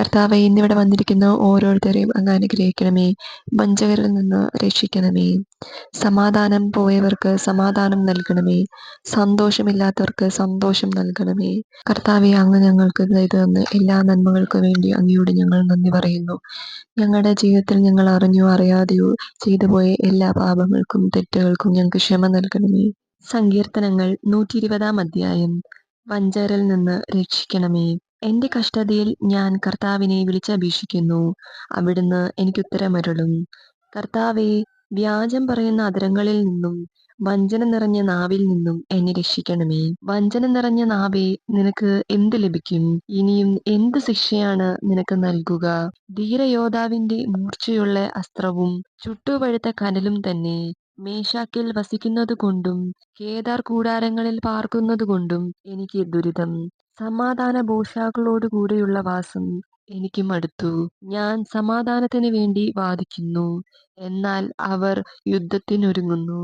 കർത്താവെ ഇന്നിവിടെ വന്നിരിക്കുന്ന ഓരോരുത്തരെയും അങ്ങ് അനുഗ്രഹിക്കണമേ. വഞ്ചകരിൽ നിന്ന് രക്ഷിക്കണമേ. സമാധാനം പോയവർക്ക് സമാധാനം നൽകണമേ. സന്തോഷമില്ലാത്തവർക്ക് സന്തോഷം നൽകണമേ. കർത്താവെ അങ്ങ് ഞങ്ങൾക്ക് ചെയ്തു തന്ന് എല്ലാ നന്മകൾക്കും വേണ്ടി അങ്ങയോട് ഞങ്ങൾ നന്ദി പറയുന്നു. ഞങ്ങളുടെ ജീവിതത്തിൽ ഞങ്ങൾ അറിഞ്ഞോ അറിയാതെയോ ചെയ്തു പോയ എല്ലാ പാപങ്ങൾക്കും തെറ്റുകൾക്കും ഞങ്ങൾക്ക് ക്ഷമ നൽകണമേ. സങ്കീർത്തനങ്ങൾ നൂറ്റി ഇരുപതാം അധ്യായം. വഞ്ചകരിൽ നിന്ന് രക്ഷിക്കണമേ. എന്റെ കഷ്ടതയിൽ ഞാൻ കർത്താവിനെ വിളിച്ചപേക്ഷിക്കുന്നു. അവിടുന്ന് എനിക്ക് ഉത്തരമരുളും. കർത്താവെ വ്യാജം പറയുന്ന അതിരങ്ങളിൽ നിന്നും വഞ്ചന നിറഞ്ഞ നാവിൽ നിന്നും എന്നെ രക്ഷിക്കണമേ. വഞ്ചന നിറഞ്ഞ നാവേ നിനക്ക് എന്ത് ലഭിക്കും? ഇനിയും എന്ത് ശിക്ഷയാണ് നിനക്ക് നൽകുക? ധീരയോദ്ധാവിന്റെ മൂർച്ചയുള്ള അസ്ത്രവും ചുട്ടുപഴുത്ത കനലും തന്നെ. മേശാക്കിൽ വസിക്കുന്നതുകൊണ്ടും കേദാർ കൂടാരങ്ങളിൽ പാർക്കുന്നതുകൊണ്ടും എനിക്ക് ദുരിതം. സമാധാന ഭോഷാക്കളോടുകൂടിയുള്ള വാസം എനിക്കും മടുത്തു ഞാൻ സമാധാനത്തിന് വേണ്ടി വാദിക്കുന്നു. എന്നാൽ അവർ യുദ്ധത്തിനൊരുങ്ങുന്നു.